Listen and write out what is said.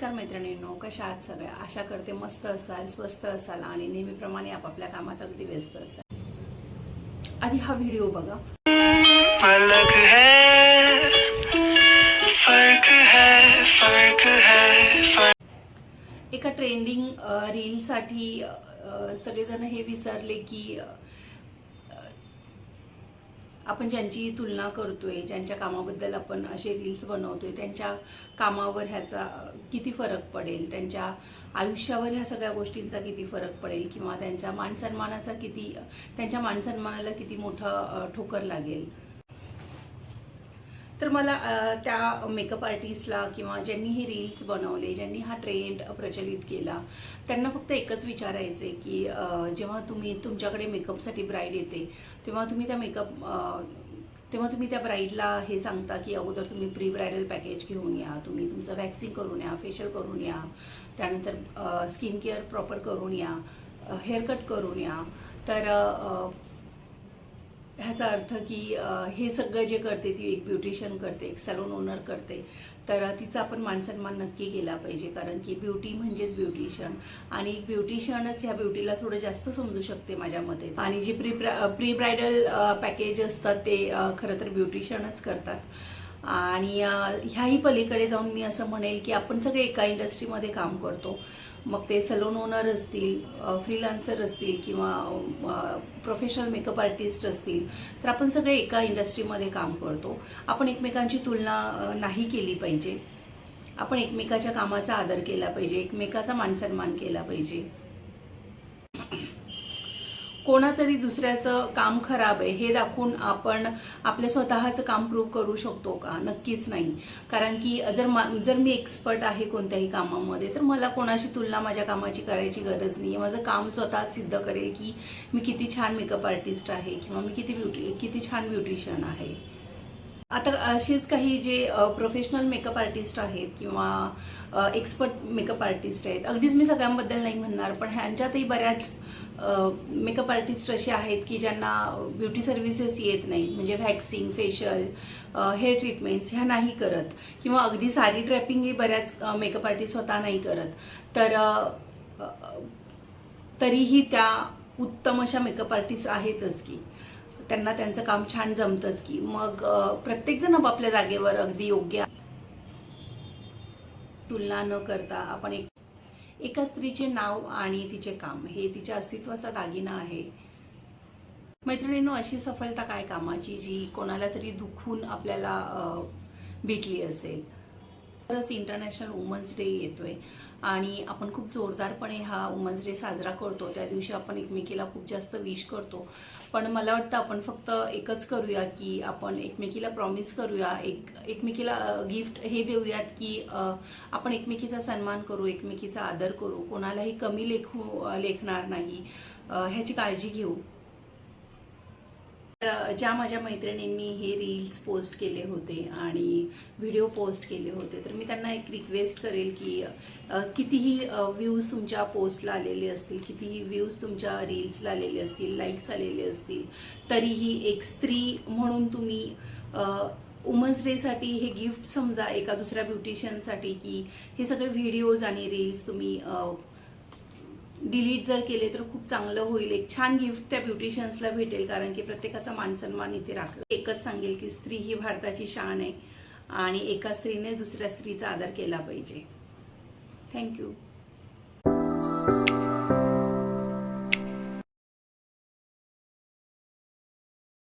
नमस्कार मैत्रिणींनो कशा आहात सगळ्या आशा करते मस्त असाल स्वस्त असाल आणि नेहमीप्रमाणे आपापल्या कामात अगदी व्यस्त असाल. आधी हा व्हिडिओ बघा. अलग है फर्क है फर्क है फर्क एका ट्रेंडिंग रीलसाठी सगळेजण हे विसरले की आपण ज्यांची तुलना करतोय ज्यांच्या कामाबद्दल आपण असे रील्स बनवतोय त्यांच्या कामावर ह्याचा किती फरक पडेल? त्यांच्या आयुष्यावर ह्या सगळ्या गोष्टींचा किती फरक पडेल? किंवा त्यांच्या मानसन्मानाचा किती त्यांच्या मानसन्मानाला किती मोठा ठोकर लागेल? तर मला त्या मेकअप आर्टिस्टला किंवा ज्यांनी हे रील्स बनवले ज्यांनी हा ट्रेंड प्रचलित केला त्यांना फक्त एकच विचारायचं आहे की जेव्हा तुम्ही तुमच्याकडे मेकअपसाठी ब्राईड येते तेव्हा तुम्ही त्या मेकअप तेव्हा तुम्ही त्या ब्राईडला हे सांगता की अगोदर तुम्ही प्री ब्रायडल पॅकेज घेऊन या तुम्ही तुमचं वॅक्सिंग करून या फेशियल करून या त्यानंतर स्किन केअर प्रॉपर करून या हेअरकट करून या तर ह्याचा अर्थ की हे सगळं जे करते ती एक ब्युटिशियन करते एक सॅलून ओनर करते तर तिचा आपण मानसन्मान नक्की केला पाहिजे. कारण की ब्युटी म्हणजेच ब्युटिशियन. आणि ब्युटिशियनच ह्या ब्युटीला थोडं जास्त समजू शकते माझ्या मते. आणि जे प्री प्री ब्रायडल पॅकेज असतात ते खरं तर ब्युटिशियनच करतात. आणि ह्याही पलीकडे जाऊन मी असं म्हणेल की आपण सगळे एका इंडस्ट्रीमध्ये काम करतो. मग ते सलोन ओनर असतील फ्रीलान्सर असतील किंवा प्रोफेशनल मेकअप आर्टिस्ट असतील तर आपण सगळे एका इंडस्ट्रीमध्ये काम करतो. आपण एकमेकांची तुलना नाही केली पाहिजे. आपण एकमेकाच्या कामाचा आदर केला पाहिजे एकमेकाचा मानसन्मान केला पाहिजे. कोणातरी दुसऱ्याचं काम खराब आहे हे दाखवून आपण आपल्या स्वतःचं काम प्रूव्ह करू शकतो का? नक्कीच नाही. कारण की जर मा जर मी एक्सपर्ट आहे कोणत्याही कामामध्ये तर मला कोणाशी तुलना माझ्या कामाची करायची गरज नाही माझं काम स्वतः सिद्ध करेल की मी किती छान मेकअप आर्टिस्ट आहे किंवा मी किती ब्युटी किती छान ब्युटिशियन आहे. आता असेच काही जे प्रोफेशनल मेकअप आर्टिस्ट आहेत किंवा एक्सपर्ट मेकअप आर्टिस्ट आहेत. अगदीच मी सगळ्यांबद्दल नाही म्हणणार पण ह्यांच्यातही बऱ्याच मेकअप आर्टिस्ट असे आहेत की ज्यांना ब्युटी सर्व्हिसेस येत नाही. म्हणजे व्हॅक्सिंग फेशियल हेअर ट्रीटमेंट्स ह्या नाही करत. किंवा अगदी सारी ट्रॅपिंगही बऱ्याच मेकअप आर्टिस्ट स्वतः नाही करत. तर तरीही त्या उत्तम अशा मेकअप आर्टिस्ट आहेतच की. त्यांना त्यांचं काम छान जमतंच की. मग प्रत्येकजण आपापल्या जागेवर अगदी योग्य तुलना न करता आपण एक एका स्त्रीचे नाव आणि तिचे काम हे तिच्या अस्तित्वाचा दागिना आहे. मैत्रिणींनो अशी सफलता काय कामाची जी कोणाला तरी दुखून आपल्याला भेटली असेल? खरंच इंटरनॅशनल वुमन्स डे येतोय. आणि आपण खूप जोरदारपणे हा वुमन्स डे साजरा करतो. त्या दिवशी आपण एकमेकीला खूप जास्त विश करतो. पण मला वाटतं आपण फक्त एकच करूया की आपण एकमेकीला प्रॉमिस करूया. एक एकमेकीला गिफ्ट हे देऊयात की आपण एकमेकीचा सन्मान करू एकमेकीचा आदर करू. कोणालाही कमी लेखू लेखणार नाही. ह्याची काळजी घेऊ. ज्या माझ्या मैत्रिणींनी हे रील्स पोस्ट केले होते आणि व्हिडिओ पोस्ट केले होते तर मी त्यांना एक रिक्वेस्ट करेल की कितीही व्ह्यूज तुमच्या पोस्टला आलेले असतील कितीही व्ह्यूज तुमच्या रील्सला आलेले असतील लाईक्स आलेले असतील तरीही एक स्त्री म्हणून तुम्ही वुमन्स डेसाठी हे गिफ्ट समजा एका दुसऱ्या ब्युटिशियनसाठी की हे सगळे व्हिडिओज आणि रील्स तुम्ही डिलीट जर केले तर खूप चांगलं होईल. एक छान गिफ्ट त्या ब्युटिशियन्सला भेटेल कारण की प्रत्येकाचा मानसन्मान इथे राखला. एकच सांगेल की स्त्री ही भारताची शान आहे आणि एका स्त्रीने दुसऱ्या स्त्रीचा आदर केला पाहिजे. थँक्यू